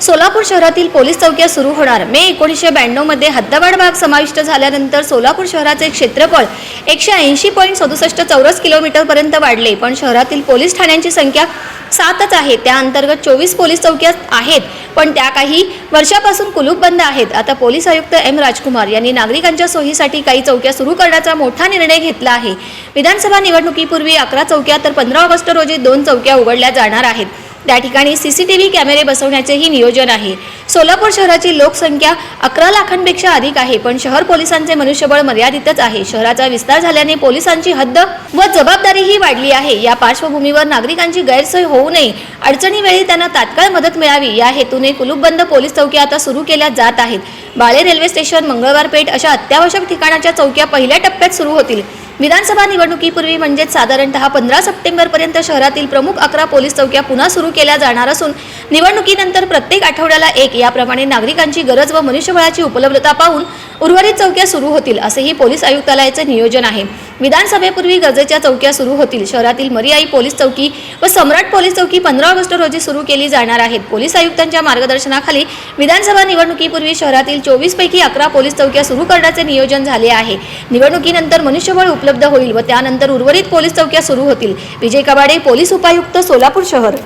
सोलापूर शहरातील पोलीस चौक्या सुरू होणार. मे एकोणीसशे ब्याण्णवमध्ये हद्दवाढ भाग समाविष्ट झाल्यानंतर सोलापूर शहराचे क्षेत्रफळ एकशे ऐंशी पॉईंट सदुसष्ट चौरस किलोमीटरपर्यंत वाढले. पण शहरातील पोलीस ठाण्यांची संख्या सातच आहे. त्या अंतर्गत चोवीस पोलीस चौक्या आहेत. पण त्या काही वर्षापासून कुलूपबंद आहेत. आता पोलीस आयुक्त एम राजकुमार यांनी नागरिकांच्या सोयीसाठी काही चौक्या सुरू करण्याचा मोठा निर्णय घेतला आहे. विधानसभा निवडणुकीपूर्वी अकरा चौक्या तर पंधरा ऑगस्ट रोजी दोन चौक्या उघडल्या जाणार आहेत. त्या ठिकाणी सीसीटीव्ही कॅमेरे बसवण्याचेही नियोजन आहे. सोलापूर शहराची लोकसंख्या अकरा लाखांपेक्षा अधिक आहे पण शहर पोलिसांचे मनुष्यबळ मर्यादितच आहे. शहराचा विस्तार झाल्याने पोलिसांची हद्द व जबाबदारीही वाढली आहे. या पार्श्वभूमीवर नागरिकांची गैरसोय होऊ नये अडचणीवेळी त्यांना तात्काळ मदत मिळावी या हेतूने कुलूपबंद पोलीस चौक्या आता सुरू केल्या जात आहेत. बाळे रेल्वे स्टेशन मंगळवार पेठ अशा अत्यावश्यक ठिकाणाच्या चौक्या पहिल्या टप्प्यात सुरू होतील. विधानसभा निवडणुकीपूर्वी म्हणजेच साधारणतः पंधरा सप्टेंबरपर्यंत शहरातील प्रमुख अकरा पोलीस चौक्या पुन्हा सुरू केल्या जाणार असून निवडणुकीनंतर प्रत्येक आठवड्याला एक याप्रमाणे नागरिकांची गरज व मनुष्यबळाची उपलब्धता पाहून उर्वरित चौक्या सुरू होतील असेही पोलीस आयुक्तालयाचे नियोजन आहे. विधानसभेपूर्वी गरजेच्या चौक्या सुरू होतील. शहरातील मरियाई पोलीस चौकी व सम्राट पोलीस चौकी पंधरा ऑगस्ट रोजी सुरू केली जाणार आहेत. पोलीस आयुक्तांच्या मार्गदर्शनाखाली विधानसभा निवडणुकीपूर्वी शहरातील चोवीस पैकी अकरा पोलीस चौक्या सुरू करण्याचे नियोजन झाले आहे. निवडणुकीनंतर मनुष्यबळ उपलब्ध होईल व त्यानंतर उर्वरित पोलीस चौक्या सुरू होतील. विजय कबाडे पोलीस उपायुक्त सोलापूर शहर.